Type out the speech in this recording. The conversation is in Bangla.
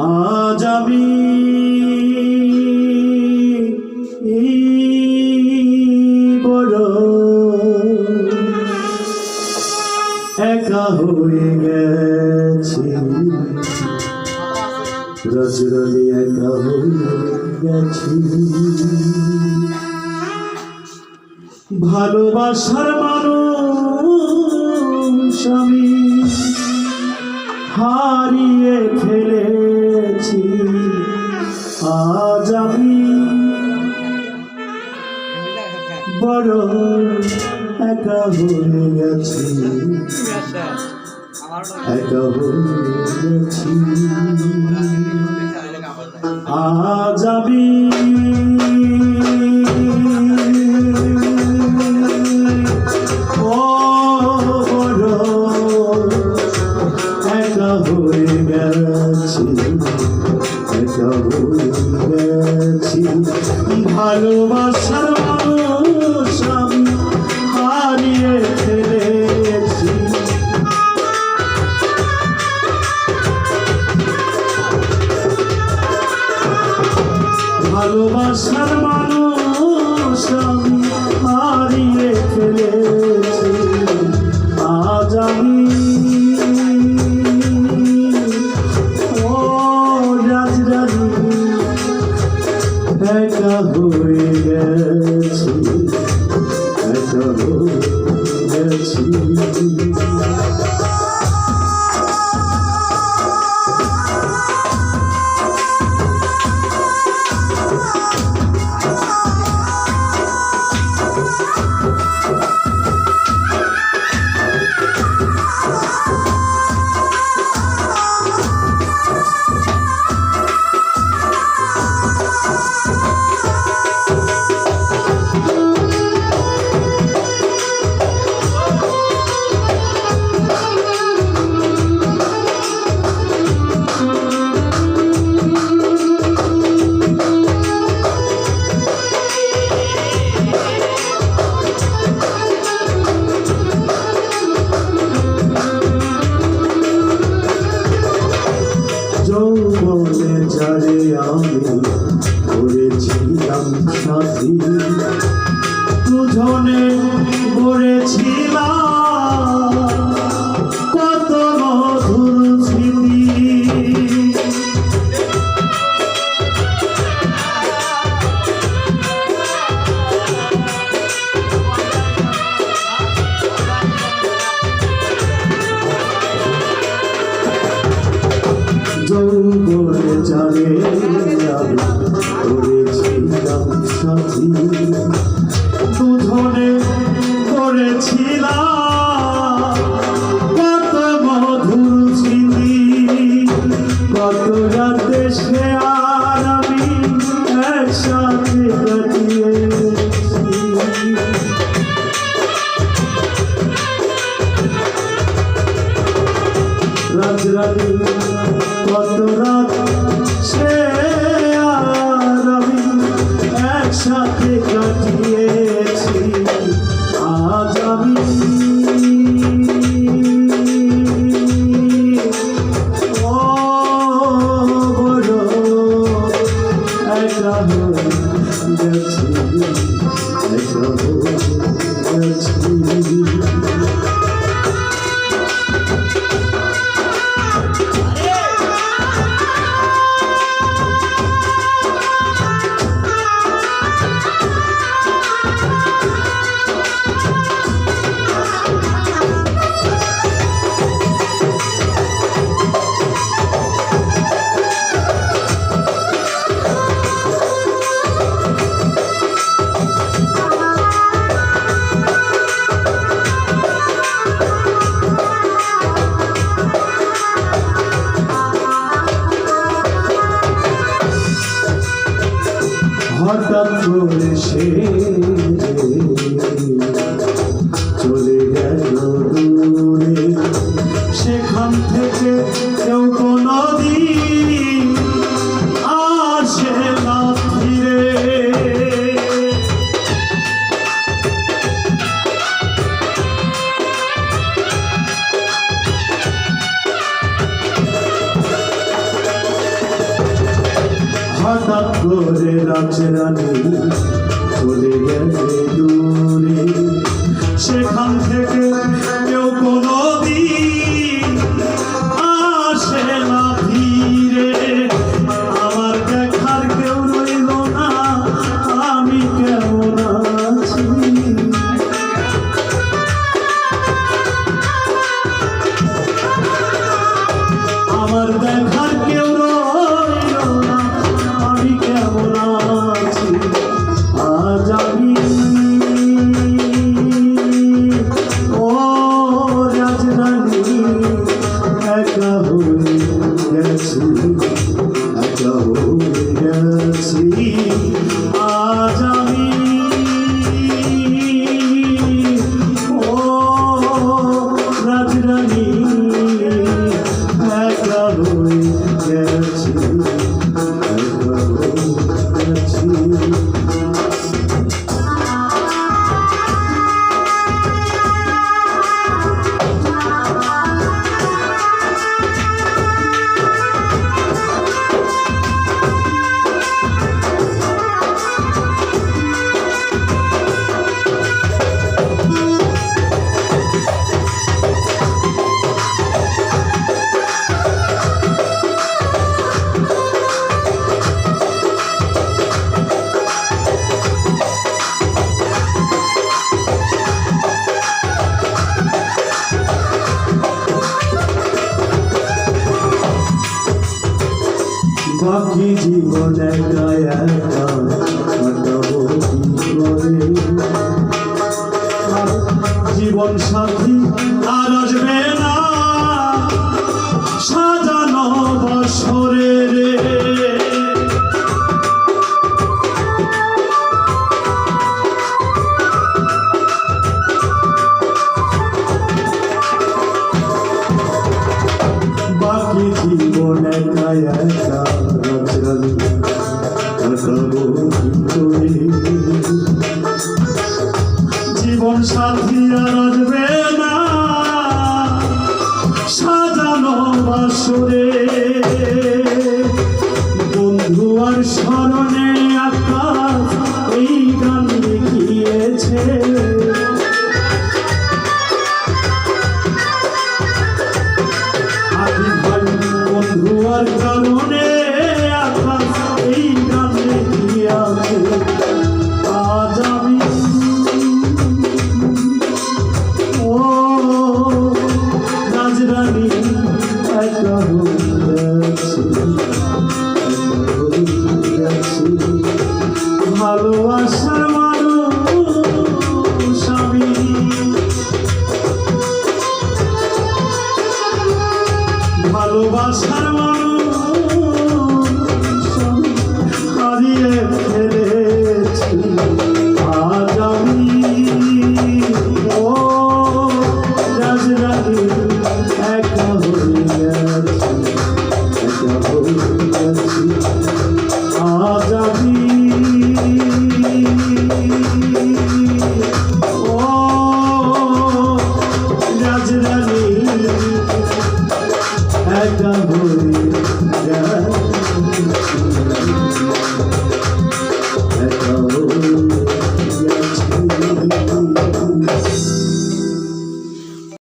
আজ আমি বড় একা হয়ে গেছি। রজরলি একা হয়ে গেছি। ভালোবাসার মানুষ স্বামী হারিয়ে ফেলেছি। আজ আমি বড় একা হয়ে গেছি। একা হয়ে গেছি। আজ আমি যৌবনে যারে আমি করেছিলাম সাথী। Música করে রাখছে রানী চলে গেছে দূরে। সেখান থেকে আপনি জীবনে দয়া জীবন সাথী আর আসবে না। সাজানো বছরে জীবনে গায়া জীবন সাথী আর না। সাজানো বাসরে। বন্ধু আর স্মরণে আকাশ এই গান লিখিয়েছে